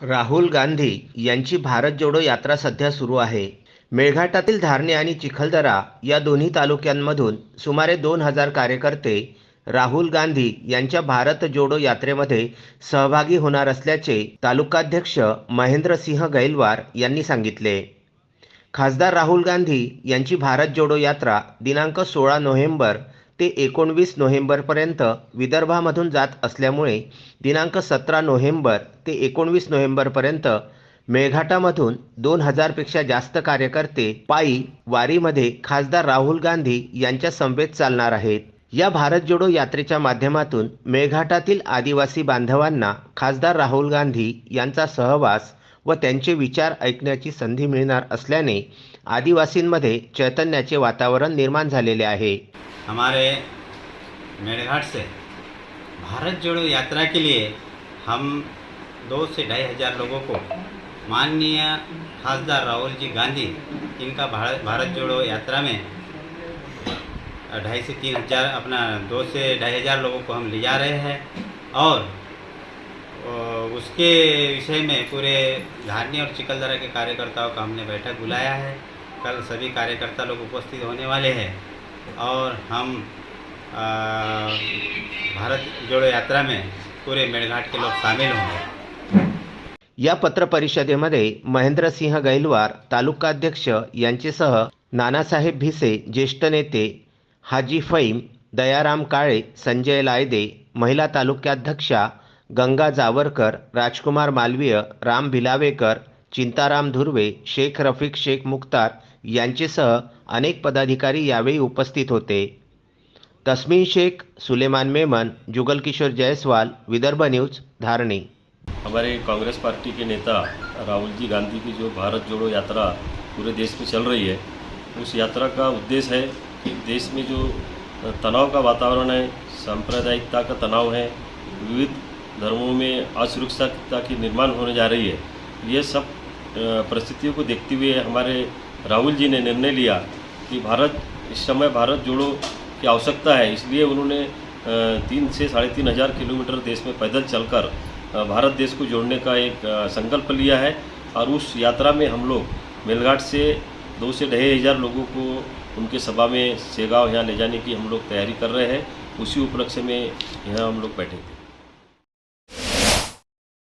राहुल गांधी यांची भारत जोडो यात्रा सध्या सुरू आहे. मेळघाटातील धारणे आणि चिखलदरा या दोन्ही तालुक्यांमधून सुमारे दोन हजार कार्यकर्ते राहुल गांधी यांच्या भारत जोडो यात्रेमध्ये सहभागी होणार असल्याचे तालुकाध्यक्ष महेंद्रसिंह गैलवार यांनी सांगितले. खासदार राहुल गांधी यांची भारत जोडो यात्रा दिनांक सोळा नोव्हेंबर ते एकोणवीस नोव्हेंबरपर्यंत विदर्भामधून जात असल्यामुळे दिनांक सतरा नोव्हेंबर ते एकोणवीस नोव्हेंबरपर्यंत मेळघाटामधून दोन हजारपेक्षा जास्त कार्यकर्ते पायी वारीमध्ये खासदार राहुल गांधी यांच्या समवेत चालणार आहेत. या भारत जोडो यात्रेच्या माध्यमातून मेळघाटातील आदिवासी बांधवांना खासदार राहुल गांधी यांचा सहवास व त्यांचे विचार ऐकण्याची संधी मिळणार असल्याने आदिवासींमध्ये चैतन्याचे वातावरण निर्माण झालेले आहे. हमारे मेड़घाट से भारत जोड़ो यात्रा के लिए हम दो से ढाई हजार लोगों को माननीय खासदार राहुल जी गांधी इनका भारत भारत जोड़ो यात्रा में ढाई से तीन हजार अपना दो से ढाई हजार लोगों को हम ले जा रहे हैं और उसके विषय में पूरे धारनी और चिकलदरा के कार्यकर्ताओं का हमने बैठक बुलाया है। कल सभी कार्यकर्ता लोग उपस्थित होने वाले हैं और हम अ, भारत जोड़ो यात्रा में पूरे मेळघाट के लोग शामिल होंगे। या पत्र परिषदेमध्ये महेंद्रसिंह गैलवार तालुकाध्यक्ष यांचेसह नानासाहेब भिसे ज्येष्ठ नेते हाजी फैम दयाराम काळे संजय लायदे महिला तालुक्याध्यक्षा गंगा जावरकर, राजकुमार मालवीय, राम भिलावेकर, चिंताराम धुर्वे, शेख रफिक शेख मुख्तार यांचेसह अनेक पदाधिकारी यावेळी उपस्थित होते. तस्मीन शेख, सुलेमान मेमन जुगल किशोर जयसवाल, विदर्भ न्यूज़, धारणी. हमारे कांग्रेस पार्टी के नेता राहुल जी गांधी की जो भारत जोड़ो यात्रा पूरे देश में चल रही है, उस यात्रा का उद्देश्य है कि देश में जो तनाव का वातावरण है, सांप्रदायिकता का तनाव है, विविध धर्मों में असुरक्षितता की निर्माण होने जा रही है। ये सब परिस्थितियों को देखते हुए हमारे राहुल जी ने निर्णय लिया कि भारत, इस समय भारत जोड़ो की आवश्यकता है। इसलिए उन्होंने तीन से साढ़े तीन हज़ार किलोमीटर देश में पैदल चलकर भारत देश को जोड़ने का एक संकल्प लिया है और उस यात्रा में हम लोग मेलघाट से दो से ढाई हज़ार लोगों को उनके सभा में सेगांव यहाँ ले जाने की हम लोग तैयारी कर रहे हैं। उसी उपलक्ष्य में यहाँ हम लोग बैठे थे।